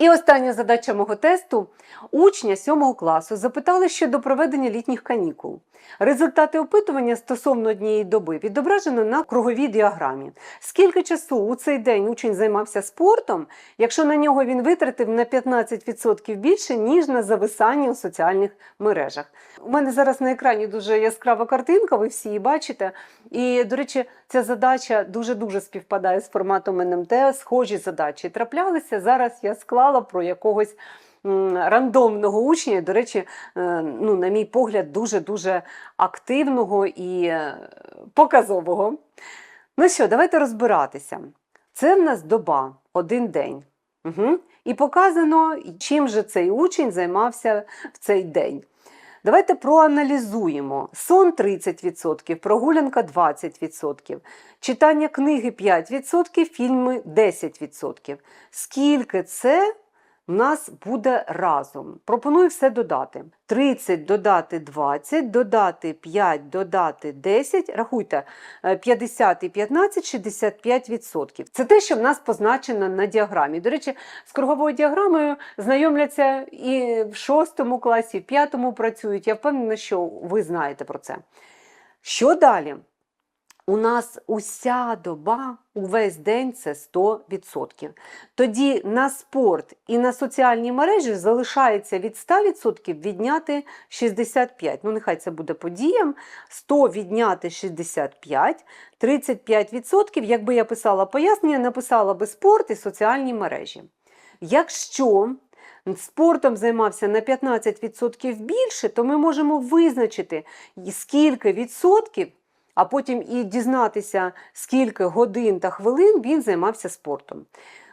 І остання задача мого тесту. Учня 7 класу запитали щодо проведення літніх канікул. Результати опитування стосовно однієї доби відображено на круговій діаграмі. Скільки часу у цей день учень займався спортом, якщо на нього він витратив на 15% більше, ніж на зависання у соціальних мережах? У мене зараз на екрані дуже яскрава картинка, ви всі її бачите. І, до речі, ця задача дуже-дуже співпадає з форматом НМТ, схожі задачі траплялися. Зараз я склала про якогось рандомного учня, до речі, е, ну, на мій погляд, дуже-дуже активного і е, показового. Ну що, давайте розбиратися. Це в нас доба, один день. Угу. І показано, чим же цей учень займався в цей день. Давайте проаналізуємо. Сон 30%, прогулянка 20%, читання книги 5%, фільми 10%. Скільки це в нас буде разом? Пропоную все додати. 30 додати 20, додати 5, додати 10. Рахуйте, е, 50 і 15 65%. Це те, що в нас позначено на діаграмі. До речі, з круговою діаграмою знайомляться і в 6 класі, і в 5 працюють. Я впевнена, що ви знаєте про це. Що далі? У нас уся доба, увесь день це 100%. Тоді на спорт і на соціальні мережі залишається від 100% відняти 65. Ну, нехай це буде подіям. 100 відняти 65, 35%, якби я писала пояснення, написала би спорт і соціальні мережі. Якщо спортом займався на 15% більше, то ми можемо визначити, скільки відсотків а потім і дізнатися, скільки годин та хвилин він займався спортом.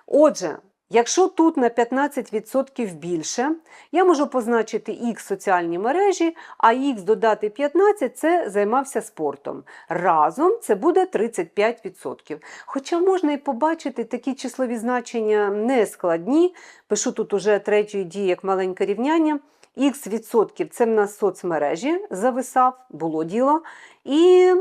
Отже, якщо тут на 15% більше, я можу позначити X соціальні мережі, а X додати 15 це займався спортом. Разом це буде 35%. Хоча можна і побачити такі числові значення не складні. Пишу тут уже третьої дії як маленьке рівняння. Х відсотків це в нас соцмережі зависав, було діло. І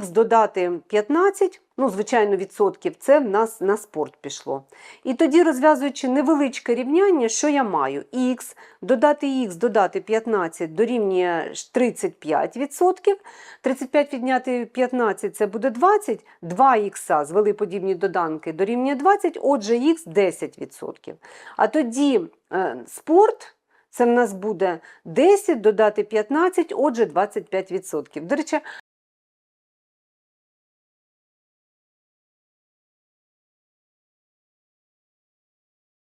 х додати 15, ну, звичайно, відсотків, це в нас на спорт пішло. І тоді, розв'язуючи невеличке рівняння, що я маю? Х додати х додати 15 дорівнює 35%. 35 відняти 15 це буде 20, 2х звели подібні доданки дорівнює 20, отже, х 10%. А тоді е, спорт. Це в нас буде 10 додати 15, отже, 25%. До речі,